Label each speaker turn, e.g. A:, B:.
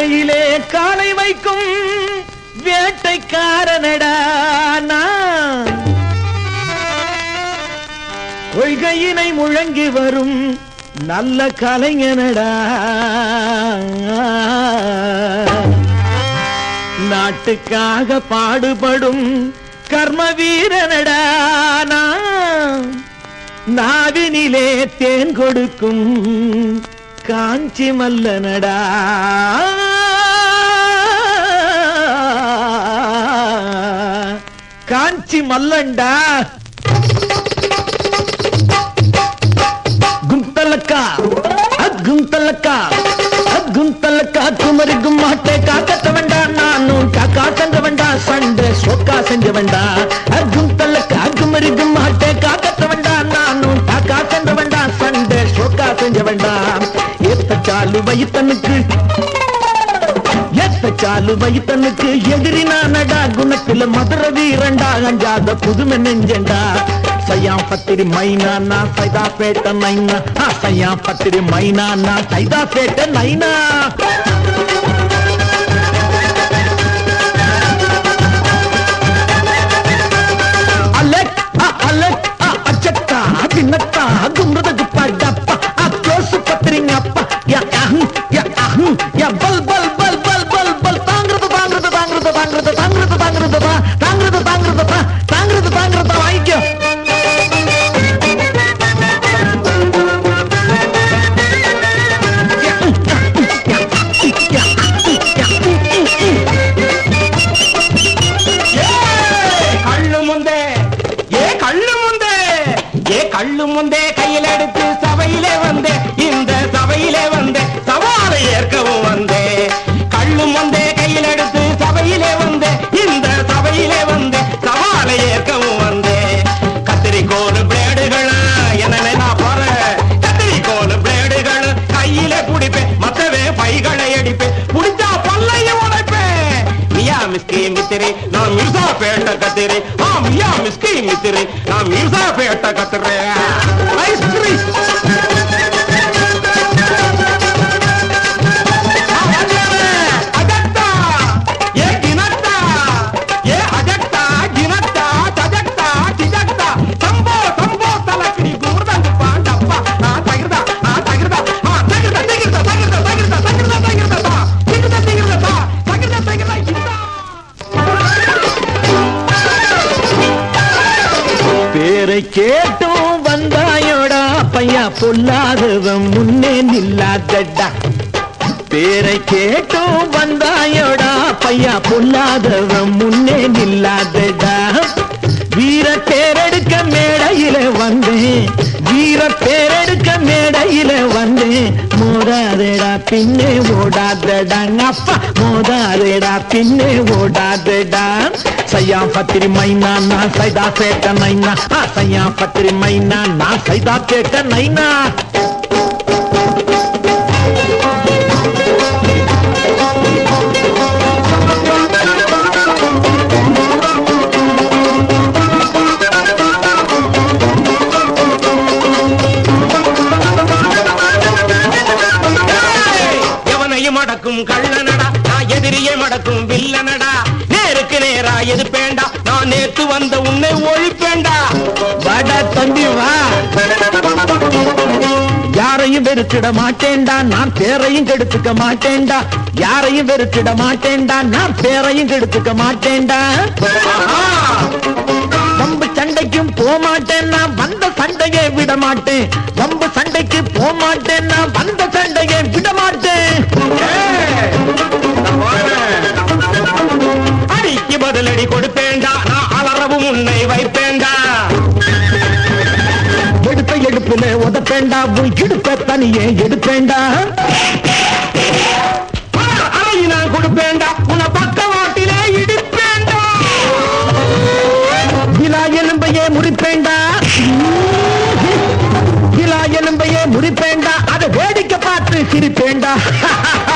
A: வேளையிலே காலை வைக்கும் வேட்டைக்காரனடா கொள்கையினை முழங்கி வரும் நல்ல கலைஞனடா. நாட்டுக்காக பாடுபடும் கர்ம வீரனடா நாவினிலே தேன் கொடுக்கும் காஞ்சி மல்லனடா. காஞ்சி மல்லண்டா. கும்தலக்கா அத் கும்தலக்கா அத் கும்தலக்கா குமரி கும்மாட்டை காக்கத்த வேண்டா நானும் காக்கா தந்த வேண்டா சண்டை சொக்கா செஞ்ச வேண்டா. அத் கும்தலக்கா குமரி கும்மாட்டை காக்கத்த வேண்டா நானும் காக்கா தந்த வேண்டா சண்டை சொக்கா செஞ்ச வேண்டா. ஏத்த சாலு வயித்தனுக்கு எத்த சாலு வைத்தனுக்கு எதிரி நானடா குணத்துல மதுர வீரண்டா? அஞ்சாத புதுமை நெஞ்சண்டா? சையா பத்திரி மைனா சைதா பேட்ட நைனா. ஆ, சையா பத்திரி மைனா சைதா பேட்ட நைனா.
B: ஏ கள்ளு முந்தே கையில் எடுத்து சபையிலே வந்தே. இந்த சபையிலே வந்தே. சவாலை ஏற்கவும் வந்தே. கள்ளு முந்தே கையில் எடுத்து சபையிலே வந்தே. இந்த சபையிலே வந்தே. சவாலை ஏற்கவும் வந்தே. கத்திரிக்கோல் பிளேடுகளா? என்ன நான் போற கத்திரிக்கோல் பிளேடுகள்? கையில பிடிப்பேன் மத்தவே பைகளை அடிப்பேன். புடிச்சா ಮಿಸ್ರಿ ನಾ ಮಿರ್ಜಾ ಪೇಟ ಕತಿರಿ ಹಾ ಮಿಯಾ ಮಿಸ್ಕಿ ಮಿಸ್ರಿ ನಾ ಮಿರ್ಜಾ ಪೇಟ ಕತ್ರೆ ಐಸ್ ಕ್ರೀಸ್
A: பேரை கேட்டும் வந்தாயோடா பையா பொல்லாதவன் முன்னே நில்லாதடா. பேரை கேட்டும் வந்தாயோடா பையா பொல்லாதவன் முன்னே நில்லாதடா. வீர பேரெடுக்க மேடையில வந்தேன். வீர பேர் மோதாதடா பின்னே ஓடாதடா. அப்பா மோதாதடா பின்னே ஓடாதடா. சையா பத்திரி மைனா நான் சைதா சேட்ட நைனா சையா பத்திரி மைனா நான் சைதா சேட்ட நைனா
B: மடக்கும் கள்ளனடா. நான் எதிரியே மடக்கும் வில்லனடா. நேருக்கு நேரா எதிர்ப்பேண்டா நான் நேத்து வந்த உன்னை ஒழிப்பேண்டா.
A: வட தம்பி வா. யாரையும் வெறுத்திட மாட்டேன்டா. நான் பேரையும் கெடுத்துக்க மாட்டேன்டா. யாரையும் வெறுத்திட மாட்டேன்டா. நான் பேரையும் கெடுத்துக்க மாட்டேன்டா.
B: ஆஹா,
A: வம்பு சண்டைக்கும் போமாட்டேன் நான் வந்த சண்டையை விட மாட்டேன். வம்பு சண்டைக்கு போமாட்டேன் நான் வந்த
B: அலறவும் உன்னை வைப்பேண்டா.
A: எடுத்த எடுப்புல உதப்பேண்டா. உன் இடுப்ப தனியே எடுப்பேண்டா.
B: அலை நான் கொடுப்பேண்டா. உன்னை பக்கவாட்டிலே இடிப்பேண்டா.
A: விழா எலும்பையே முறிப்பேண்டா. விழா எலும்பையே முறிப்பேண்டா. அதை வேடிக்கை பார்த்து சிரிப்பேண்டா.